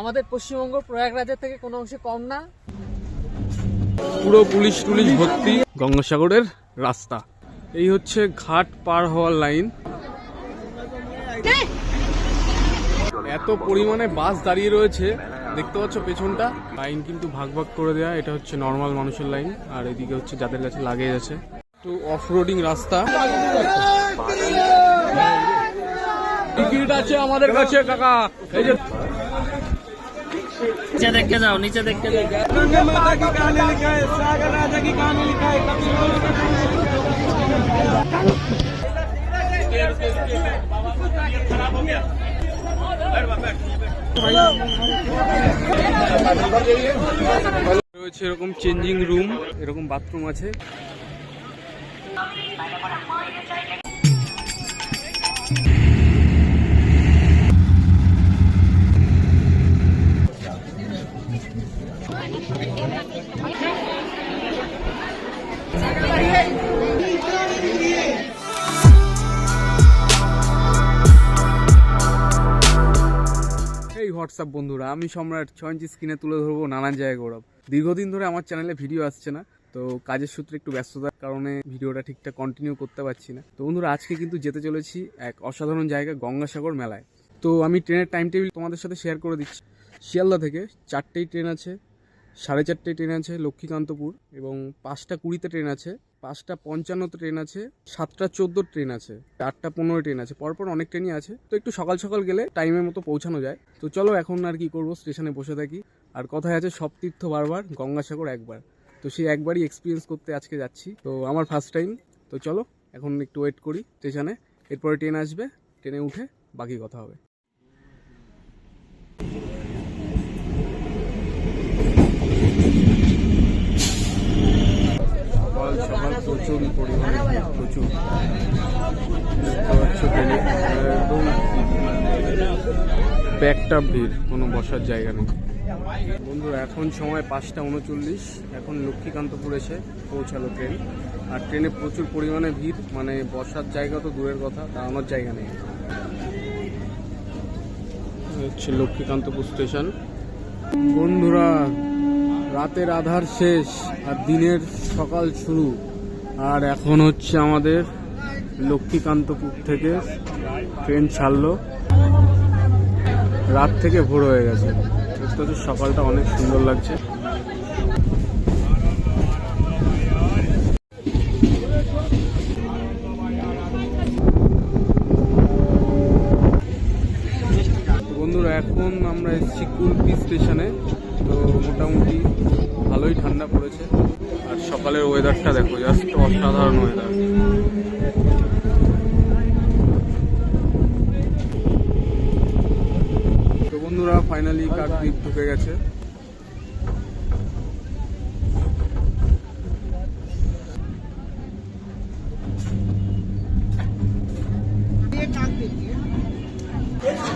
আমাদের পশ্চিমবঙ্গ প্রয়াগরাজের থেকে কোনো অংশে কম না। পুরো পুলিশ টুলিশ ভর্তি গঙ্গাসাগরের রাস্তা। এই হচ্ছে ঘাট পার হওয়ার লাইন। এত পরিমাণে বাস দাঁড়িয়ে রয়েছে, দেখতে পাচ্ছ পেছনটা। লাইন কিন্তু ভাগ ভাগ করে দেওয়া এটা হচ্ছে নর্মাল মানুষের লাইন, আর এদিকে হচ্ছে যাদের কাছে লাগেজ আছে। তো অফ রোডিং রাস্তা। টিকিট আছে আমাদের কাছে, কাকা। এই যে নিচে দেখতে যাও নিচে দেখতে যাও गंगा माता की कहानी लिखा है सागर राजा की कहानी लिखा है कपिल मुनि की कहानी রয়েছে এরকম চেঞ্জিং রুম এরকম বাথরুম আছে হোয়াটসঅ্যাপ বন্ধুরা, আমি সম্রাট ছয় ইঞ্চি স্ক্রিনে তুলে ধরবো নানান জায়গায় গৌরব। দীর্ঘদিন ধরে আমার চ্যানেলে ভিডিও আসছে না, তো কাজের সূত্রে একটু ব্যস্ততার কারণে ভিডিওটা ঠিকঠাক কন্টিনিউ করতে পারছি না। তো বন্ধুরা, আজকে কিন্তু যেতে চলেছি এক অসাধারণ জায়গা, গঙ্গাসাগর মেলায়। তো আমি ট্রেনের টাইম টেবিল তোমাদের সাথে শেয়ার করে দিচ্ছি। শিয়ালদা থেকে চারটেই ট্রেন আছে, সাড়ে চারটেই ট্রেন আছে লক্ষ্মীকান্তপুর এবং পাঁচটা কুড়িতে ট্রেন আছে পাঁচটা পঞ্চান্ন ট্রেন আছে, সাতটা চোদ্দ ট্রেন আছে আটটা পনেরো ট্রেন আছে, পরপর অনেক ট্রেনই আছে। তো একটু সকাল সকাল গেলে টাইমের মতো পৌঁছানো যায়। তো চলো এখন আর কি করব স্টেশনে বসে থাকি। আর কথায় আছে, সব তীর্থ বারবার, গঙ্গাসাগর একবার। তো সেই একবারই এক্সপিরিয়েন্স করতে আজকে যাচ্ছি। তো আমার ফার্স্ট টাইম তো চলো, এখন একটু ওয়েট করি স্টেশনে এরপরে ট্রেন আসবে ট্রেনে উঠে বাকি কথা হবে সকাল সকাল প্রচুর পরিমাণে, প্রচুর। একদম ব্যাকটা ভিড়, কোনো বসার জায়গা নেই। বন্ধুরা এখন সময় পাঁচটা উনচল্লিশ, এখন লক্ষ্মীকান্তপুর এসে পৌঁছালো ট্রেন আর ট্রেনে প্রচুর পরিমাণে ভিড় মানে বসার জায়গা তো দূরের কথা, দাঁড়ানোর জায়গা নেই। হচ্ছে লক্ষ্মীকান্তপুর স্টেশন বন্ধুরা, রাতের আধার শেষ, আর দিনের সকাল শুরু। আর এখন হচ্ছে আমাদের লক্ষ্মীকান্তপুর থেকে ট্রেন ছাড়লো। রাত থেকে ভোর হয়ে গেছে। সকালটা অনেক সুন্দর লাগছে।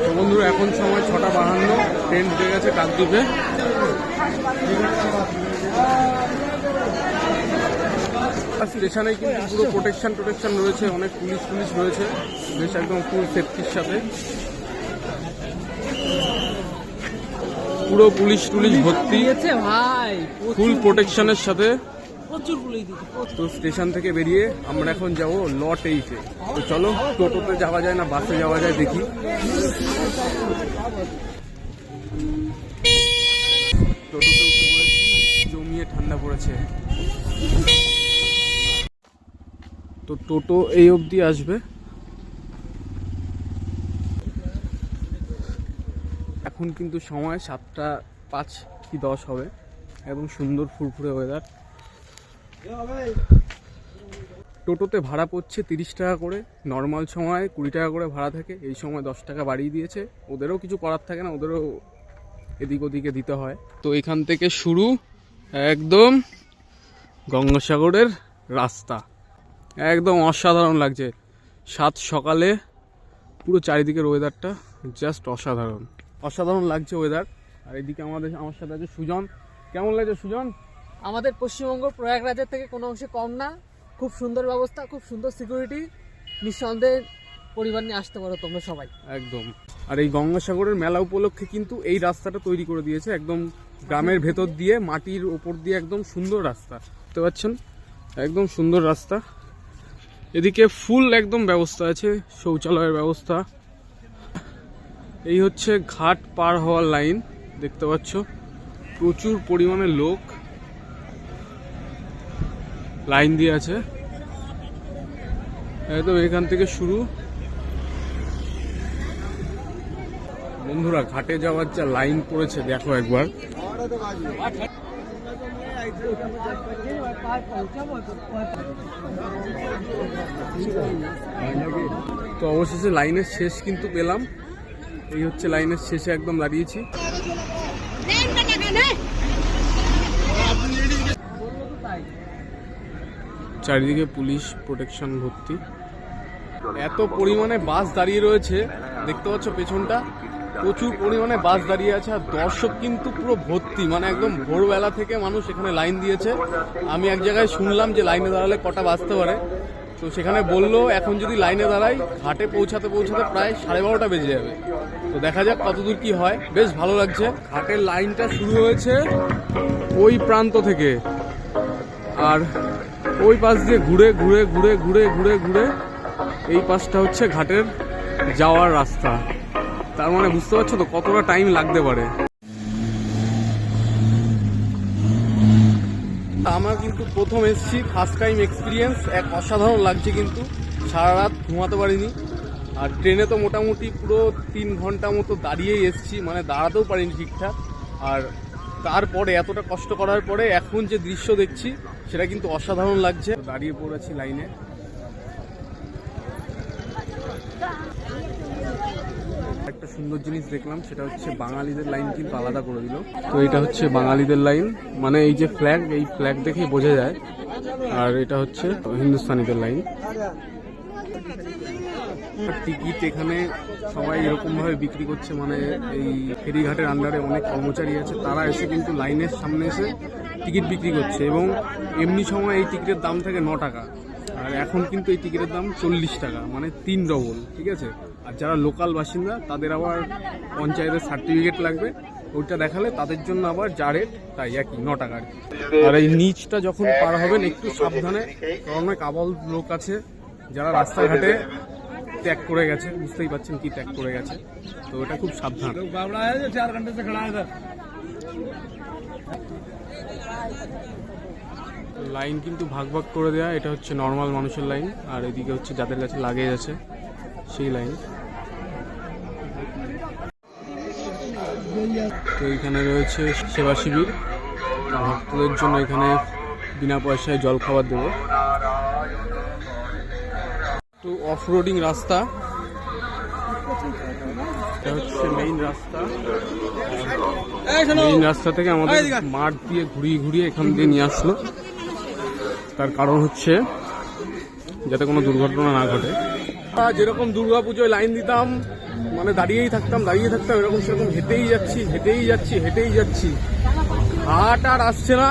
তো বন্ধুরা এখন সময় ছটা বাহান্ন। ট্রেন ঢুকে গেছে কাকদ্বীপে। স্টেশনে কিন্তু পুরো প্রোটেকশন টোটেকশন রয়েছে অনেক পুলিশ পুলিশ রয়েছে। বেশ একদম ফুল সেফটির সাথে। পুরো পুলিশ টুলিশ ভর্তি। ফুল প্রোটেকশনের সাথে। প্রচুর তো স্টেশন থেকে বেরিয়ে আমরা এখন যাব লট এইটে। তো চলো, টোটোতে যাওয়া যায় না, বাসে যাওয়া যায়, দেখি। টোটোতে জমিয়ে ঠান্ডা পড়েছে। তো টোটো এই অবধি আসবে। এখন কিন্তু সময় সাতটা পাঁচ কি দশ হবে। এবং সুন্দর ফুরফুরে ওয়েদার টোটোতে ভাড়া পড়ছে তিরিশ টাকা করে নর্মাল সময় কুড়ি টাকা করে ভাড়া থাকে, এই সময় দশ টাকা বাড়িয়ে দিয়েছে। ওদেরও কিছু করার থাকে না, ওদেরও এদিক ওদিকে দিতে হয়। তো এখান থেকে শুরু, একদম গঙ্গাসাগরের রাস্তা। একদম অসাধারণ লাগছে। সাত সকালে পুরো চারিদিকের ওয়েদারটা জাস্ট অসাধারণ। অসাধারণ লাগছে ওয়েদার আর এদিকে আমাদের, আমার সাথে আছে সুজন। কেমন লাগছে সুজন? আমাদের পশ্চিমবঙ্গ প্রয়াগরাজের থেকে কোনো অংশে কম না। খুব সুন্দর ব্যবস্থা, খুব সুন্দর সিকিউরিটি নিঃসন্দেহে পরিবার নিয়ে আসতে পারো তোমরা সবাই। একদম। আর এই গঙ্গাসাগরের মেলা উপলক্ষে কিন্তু এই রাস্তাটা তৈরি করে দিয়েছে। একদম গ্রামের ভেতর দিয়ে, মাটির ওপর দিয়ে একদম সুন্দর রাস্তা। বুঝতে পারছেন একদম সুন্দর রাস্তা। এদিকে ফুল একদম ব্যবস্থা আছে, শৌচালয়ের ব্যবস্থা। এই হচ্ছে ঘাট পার হওয়ার লাইন, দেখতে পাচ্ছ? প্রচুর পরিমাণে লোক। লাইন দিয়ে আছে। একদম এখান থেকে শুরু। বন্ধুরা, ঘাটে যাওয়ার যা লাইন পড়েছে, দেখো একবার। তো অবশেষে লাইনের শেষ কিন্তু পেলাম। এই হচ্ছে লাইনের শেষে একদম দাঁড়িয়েছি। চারিদিকে পুলিশ প্রোটেকশন ভর্তি। এত পরিমাণে বাস দাঁড়িয়ে রয়েছে, দেখতে পাচ্ছ পেছনটা। প্রচুর পরিমাণে বাস দাঁড়িয়ে আছে, আর দর্শক কিন্তু পুরো ভর্তি মানে একদম ভোরবেলা থেকে মানুষ এখানে লাইন দিয়েছে। আমি এক জায়গায় শুনলাম যে লাইনে দাঁড়ালে কটা বাজতে পারে। তো সেখানে বলল, এখন যদি লাইনে দাঁড়াই, ঘাটে পৌঁছাতে পৌঁছাতে প্রায় সাড়ে বারোটা বেজে যাবে। তো দেখা যাক কতদূর কি হয়। বেশ ভালো লাগছে। ঘাটের লাইনটা শুরু হয়েছে ওই প্রান্ত থেকে। আর ওই পাশ দিয়ে ঘুরে ঘুরে ঘুরে ঘুরে ঘুরে ঘুরে এই পাশটা হচ্ছে ঘাটের যাওয়ার রাস্তা। তার মানে বুঝতে পারছ তো কতটা টাইম লাগতে পারে। আমার কিন্তু প্রথম এসেছি ফার্স্ট টাইম এক্সপিরিয়েন্স এক অসাধারণ লাগছে কিন্তু। সারা রাত ঘুমাতে পারিনি। আর ট্রেনে তো মোটামুটি পুরো তিন ঘণ্টা মতো দাঁড়িয়েই এসেছি মানে দাঁড়াতেও পারিনি ঠিকঠাক। আর তারপরে, এতটা কষ্ট করার পরে এখন যে দৃশ্য দেখছি, সেটা কিন্তু অসাধারণ লাগছে। দাঁড়িয়ে পড়েছি লাইনে। একটা সুন্দর জিনিস দেখলাম, সেটা হচ্ছে বাঙালিদের লাইন কিন্তু আলাদা করে দিল। তো এটা হচ্ছে বাঙালিদের লাইন। মানে এই যে ফ্ল্যাগ এই ফ্ল্যাগ দেখেই বোঝা যায়। আর এটা হচ্ছে হিন্দুস্তানিদের লাইন। টিকিট এখানে সবাই এরকমভাবে বিক্রি করছে মানে এই ফেরিঘাটের আন্ডারে অনেক কর্মচারী আছে, তারা এসে কিন্তু লাইনের সামনে এসে টিকিট বিক্রি করছে এবং এমনি সময় এই টিকিটের দাম থাকে ন টাকা, আর এখন কিন্তু এই টিকিটের দাম চল্লিশ টাকা মানে তিন ডবল ঠিক আছে? আর যারা লোকাল বাসিন্দা, তাদের আবার পঞ্চায়েতের সার্টিফিকেট লাগবে, ওইটা দেখালে তাদের জন্য আবার যা রেট তাই একই, ন টাকা আর এই নিচটা যখন পার হবেন, একটু সাবধানে, কারণ অনেক আবল লোক আছে, যারা রাস্তাঘাটে ত্যাগ করে গেছে, বুঝতেই পারছেন কি ত্যাগ করে গেছে। তো এটা খুব সাবধান। লাইন কিন্তু ভাগ ভাগ করে দেয়া, এটা হচ্ছে নর্মাল মানুষের লাইন, আর এদিকে হচ্ছে যাদের কাছে লাগেজ আছে, সেই লাইন। তো এখানে রয়েছে সেবা শিবির। ভক্তদের জন্য এখানে বিনা পয়সায় জল খাবার দেবো। তো অফ রোডিং রাস্তা এটা হচ্ছে মেইন রাস্তা। মেইন রাস্তা থেকে আমাদের মাঠ দিয়ে ঘুরিয়ে ঘুরিয়ে এখান দিয়ে নিয়ে আসলো। তার কারণ হচ্ছে যাতে কোনো দুর্ঘটনা না ঘটে। যেরকম দুর্গা পুজোয় লাইন দিতাম মানে দাঁড়িয়েই থাকতাম দাঁড়িয়ে থাকতাম এরকম সেরকম হেঁটেই যাচ্ছি হেঁটেই যাচ্ছি হেঁটেই যাচ্ছি। ঘাট আর আসছে না।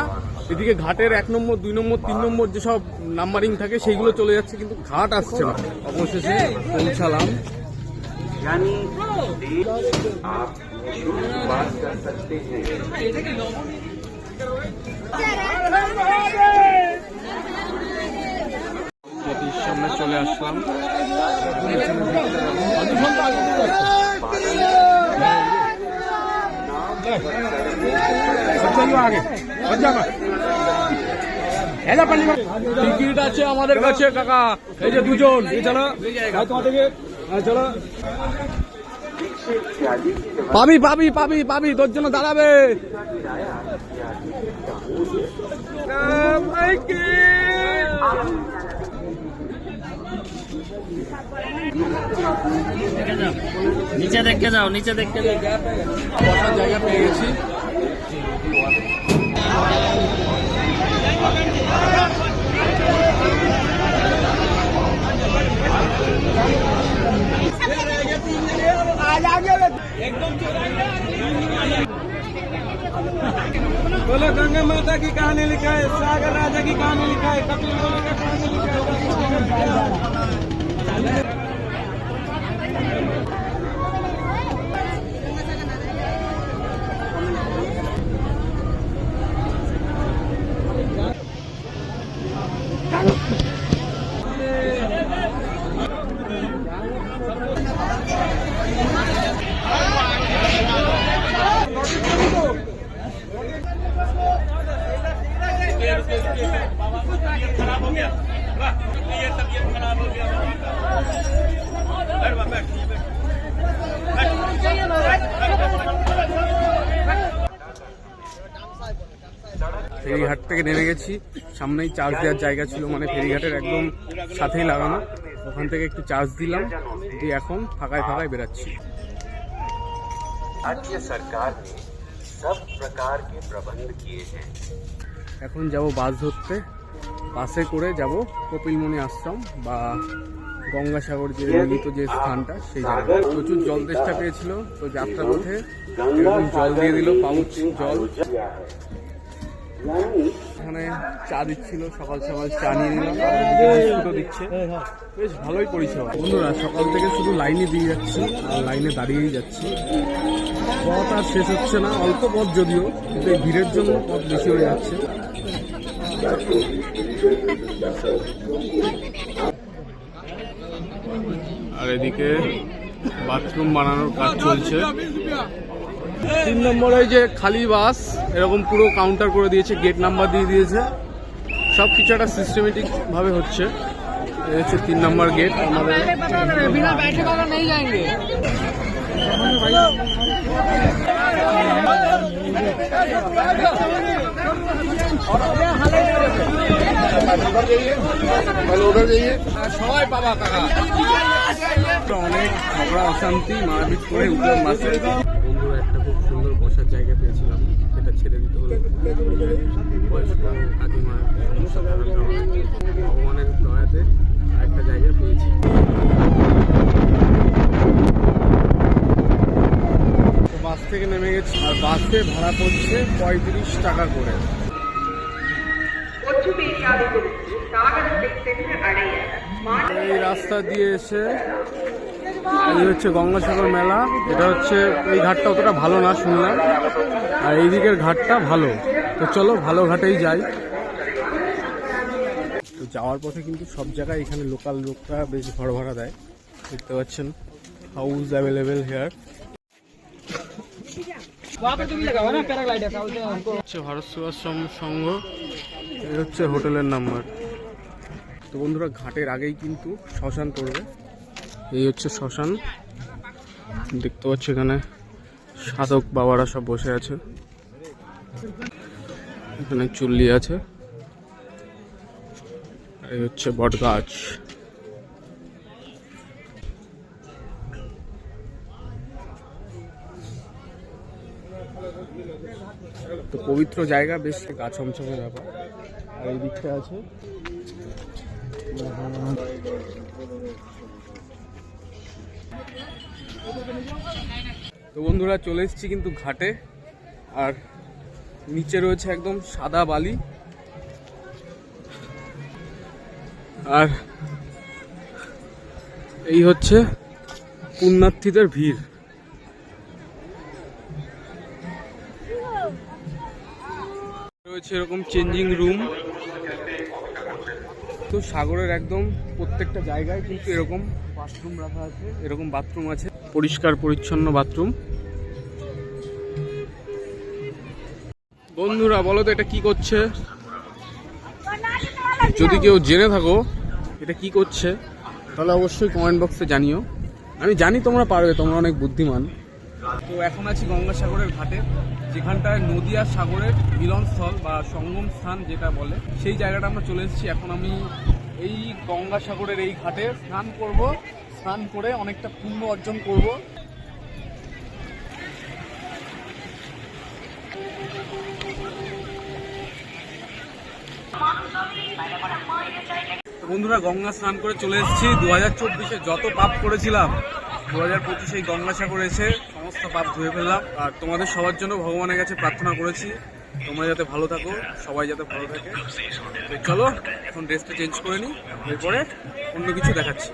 এদিকে ঘাটের এক নম্বর, দুই নম্বর, তিন নম্বর যেসব নাম্বারিং থাকে, সেইগুলো চলে যাচ্ছে, কিন্তু ঘাট আসছে না অবশেষে পৌঁছালাম সামনে চলে আসলাম Yeah. টিকিট আছে আমাদের কাছে কাকা। এই যে দুজন। চলো। পাবি পাবি পাবি পাবি তোর জন্য দাঁড়াবে। নিচে দেখতে যাও নিচে দেখতে যাও। বসার জায়গা পেয়ে গেছি। बोलो, गंगा माता की कहानी लिखा है सागर राजा की कहानी लिखा है कपिल का कहानी लिखा है ফেরিঘাট থেকে নেমে গেছি। সামনেই চার্জ দেওয়ার জায়গা ছিল মানে ফেরিঘাটের একদম সাথেই লাগানো। ওখান থেকে একটু চার্জ দিলাম দিয়ে এখন ফাঁকায় ফাঁকায় বেরাচ্ছি এখন যাব বাস ধরতে। বাসে করে যাব কপিলমণি আশ্রম বা গঙ্গাসাগর যে মিলিত যে স্থানটা সেই জায়গায়। প্রচুর জল দেশটা পেয়েছিল তো যাত্রা পথে জল দিয়ে দিল পাউচ জল। এখানে চা দিচ্ছিল, সকাল সকাল চা নিয়ে নিলাম দিচ্ছে। বেশ ভালোই পরিষেবা। বন্ধুরা, সকাল থেকে শুধু লাইনে দিয়ে যাচ্ছি, আর লাইনে দাঁড়িয়েই যাচ্ছি। পথ আর শেষ হচ্ছে না, অল্প পথ যদিও, কিন্তু এই ভিড়ের জন্য পথ বেশি হয়ে যাচ্ছে। আর এদিকে বাথরুম বানানোর কাজ চলছে। তিন নম্বর ওই যে খালি বাস, এরকম পুরো কাউন্টার করে দিয়েছে গেট নাম্বার দিয়ে দিয়েছে। সব কিছু একটা সিস্টেমেটিকভাবে হচ্ছে। হচ্ছে তিন নম্বর গেট আমাদের অনেক ঝগড়া, অশান্তি, মারপিট করে উঠলাম মাসে খুব সুন্দর বসার জায়গা পেয়েছিলাম সেটা ছেড়ে দিতে হলো। বয়স্ক কাকিমার ভগবানের দয়াতে একটা জায়গা পেয়েছি। বাস থেকে নেমে গেছি, আর বাসে ভাড়া পড়ছে পঁয়ত্রিশ টাকা করে। এই রাস্তা দিয়ে এসে এই হচ্ছে গঙ্গাসাগর মেলা। এটা হচ্ছে, এই ঘাটটা অতটা ভালো না, শুনলাম। আর এই দিকের ঘাটটা ভালো। তো চলো, ভালো ঘাটেই যাই। যাওয়ার পথে কিন্তু সব জায়গায় এখানে লোকাল লোকরা বেশ ঘর ভাড়া দেয়। দেখতে পাচ্ছেন house available here Bharat Sevashram Sangha. এটা হচ্ছে হোটেলের নাম্বার। তো বন্ধুরা, ঘাটের আগেই কিন্তু শ্মশান করবে এই হচ্ছে শ্মশান। দেখতে পাচ্ছি এখানে সাধক বাবারা সব বসে আছে। এখানে চুল্লি আছে। এই হচ্ছে বট গাছ। তো পবিত্র জায়গা, বেশ গা ছমছমে ব্যাপার। আর এই দিকটা আছে। তো বন্ধুরা চলে এসেছি কিন্তু ঘাটে, আর নিচে রয়েছে একদম সাদা বালি। আর এই হচ্ছে পুণ্যার্থীদের ভিড়। রয়েছে এরকম চেঞ্জিং রুম তো সাগরের একদম প্রত্যেকটা জায়গায় কিন্তু এরকম বাথরুম রাখা আছে, এরকম বাথরুম আছে। পরিষ্কার, পরিচ্ছন্ন বাথরুম। বন্ধুরা, বলো তো এটা কি করছে? যদি কেউ জেনে থাকো, এটা কি করছে, তাহলে অবশ্যই কমেন্ট বক্সে জানিও। আমি জানি তোমরা পারবে, তোমরা অনেক বুদ্ধিমান। তো এখন আছি গঙ্গাসাগরের ঘাটে, যেখানটায় নদী আর সাগরের মিলনস্থল বা সঙ্গম স্থান যেটা বলে, সেই জায়গাটা আমরা চলে এসেছি। এখন আমি এই গঙ্গাসাগরের এই ঘাটে স্নান করব। স্নান করে অনেকটা পুণ্য অর্জন করব। বন্ধুরা, গঙ্গা স্নান করে চলে এসেছি। দু হাজার চব্বিশে যত পাপ করেছিলাম দু হাজার পঁচিশে গঙ্গাসাগর এসে সমস্ত পাপ ধুয়ে ফেললাম। আর তোমাদের সবার জন্য ভগবানের কাছে প্রার্থনা করেছি। তোমরা যাতে ভালো থাকো, সবাই যাতে ভালো থাকে। চলো, এখন ড্রেসটা চেঞ্জ করে নিই এরপরে অন্য কিছু দেখাচ্ছি।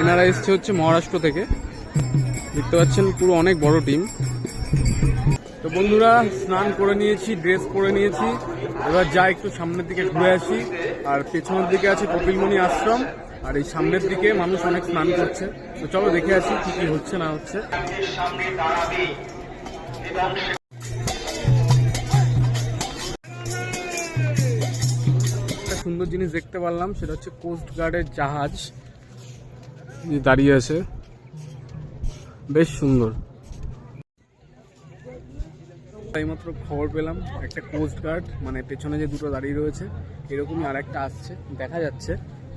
এনারা এসছে হচ্ছে মহারাষ্ট্র থেকে। দেখতে পাচ্ছেন পুরো অনেক বড় টিম তো বন্ধুরা, স্নান করে নিয়েছি ড্রেস পরে নিয়েছি। এবার যা একটু সামনের দিকে ঘুরে আসি। আর পেছনের দিকে আছে কপিলমণি আশ্রম। আর এই সামনের দিকে মানুষ অনেক স্নান করছে। তো চলো দেখে আসি কি কি হচ্ছে, না হচ্ছে। সুন্দর জিনিস দেখতে পারলাম, সেটা হচ্ছে কোস্ট গার্ডের জাহাজ। দাঁড়িয়ে আছে। বেশ সুন্দর। এইমাত্র খবর পেলাম একটা কোস্ট গার্ড মানে পেছনে যে দুটো দাঁড়িয়ে রয়েছে, এরকমই আর একটা আসছে, দেখা যাচ্ছে,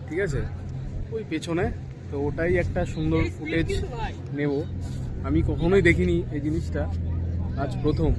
ঠিক আছে? ওই পেছনে, তো ওটাই একটা সুন্দর ফুটেজ নেব। আমি কখনোই দেখিনি এই জিনিসটা, আজ প্রথম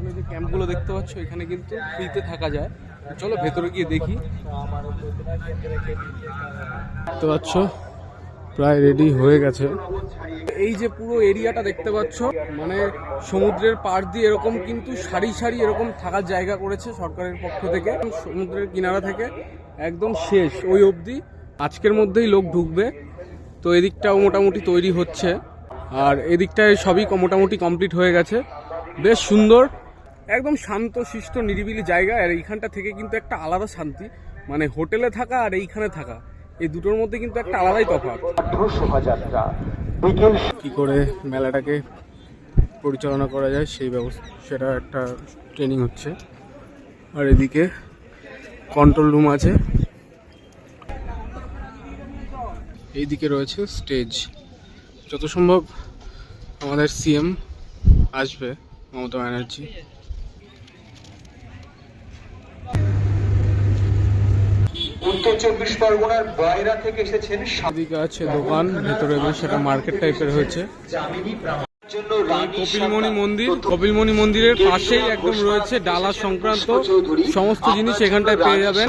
পেছনে যে ক্যাম্পগুলো দেখতে পাচ্ছ এখানে কিন্তু ফ্রিতে থাকা যায়। তো চলো ভেতরে গিয়ে দেখি। দেখতে পাচ্ছ প্রায় রেডি হয়ে গেছে। এই যে পুরো এরিয়াটা দেখতে পাচ্ছ মানে সমুদ্রের পাড় দিয়ে এরকম কিন্তু সারি সারি এরকম থাকার জায়গা করেছে সরকারের পক্ষ থেকে। সমুদ্রের কিনারা থেকে একদম শেষ ওই অবধি। আজকের মধ্যেই লোক ঢুকবে। তো এদিকটাও মোটামুটি তৈরি হচ্ছে। আর এদিকটায় সবই মোটামুটি কমপ্লিট হয়ে গেছে। বেশ সুন্দর। একদম শান্ত শিষ্ট নিরিবিলি জায়গা আর এইখানটা থেকে কিন্তু একটা আলাদা শান্তি। মানে হোটেলে থাকা আর এইখানে থাকা এই দুটোর মধ্যে কিন্তু একটা আলাদাই তফাৎ। শোভাযাত্রা বিকেল কি করে মেলাটাকে পরিচালনা করা যায় সেই ব্যবস্থা সেটা একটা ট্রেনিং হচ্ছে। আর এদিকে কন্ট্রোল রুম আছে। এইদিকে রয়েছে স্টেজ যত সম্ভব আমাদের সিএম আসবে মমতা ব্যানার্জি। উত্তর চব্বিশ পরগনার বয়রা থেকে এসেছেন এদিকে আছে দোকান ভেতরে সেটা মার্কেট টাইপের হয়েছে। কপিলমণি মন্দির কপিলমণি মন্দিরের পাশেই একদম রয়েছে ডালা সংক্রান্ত সমস্ত জিনিস এখানটায় পেয়ে যাবেন।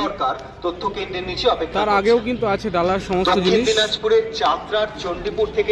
তথ্য কেন্দ্রের নিচে তার আগেও কিন্তু আছে ডালার সমস্ত জিনিস। দিনাজপুরের যাত্রার চণ্ডীপুর থেকে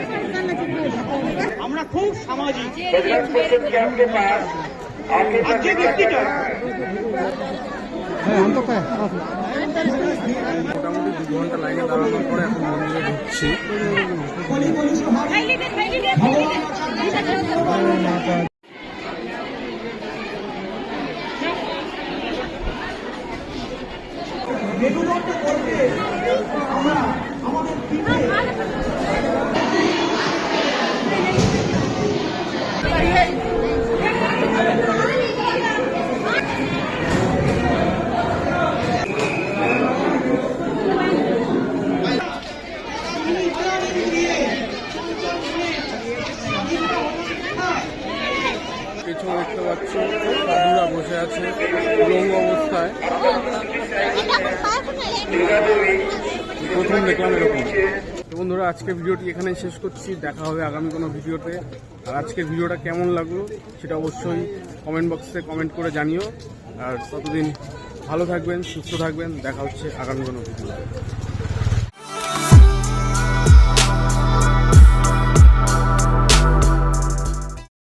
আমরা খুব সামাজিক। আর যে ব্যক্তিটা মোটামুটি দু ঘণ্টা লাইনে দাঁড়ানোর পরে এখন মন্দিরে ঢুকছি আজকের ভিডিওটি এখানেই শেষ করছি। দেখা হবে আগামী কোনো ভিডিওতে। আর আজকের ভিডিওটা কেমন লাগল সেটা অবশ্যই কমেন্ট বক্সে কমেন্ট করে জানিও। আর ততদিন ভালো থাকবেন, সুস্থ থাকবেন। দেখা হচ্ছে আগামী কোনো ভিডিওতে।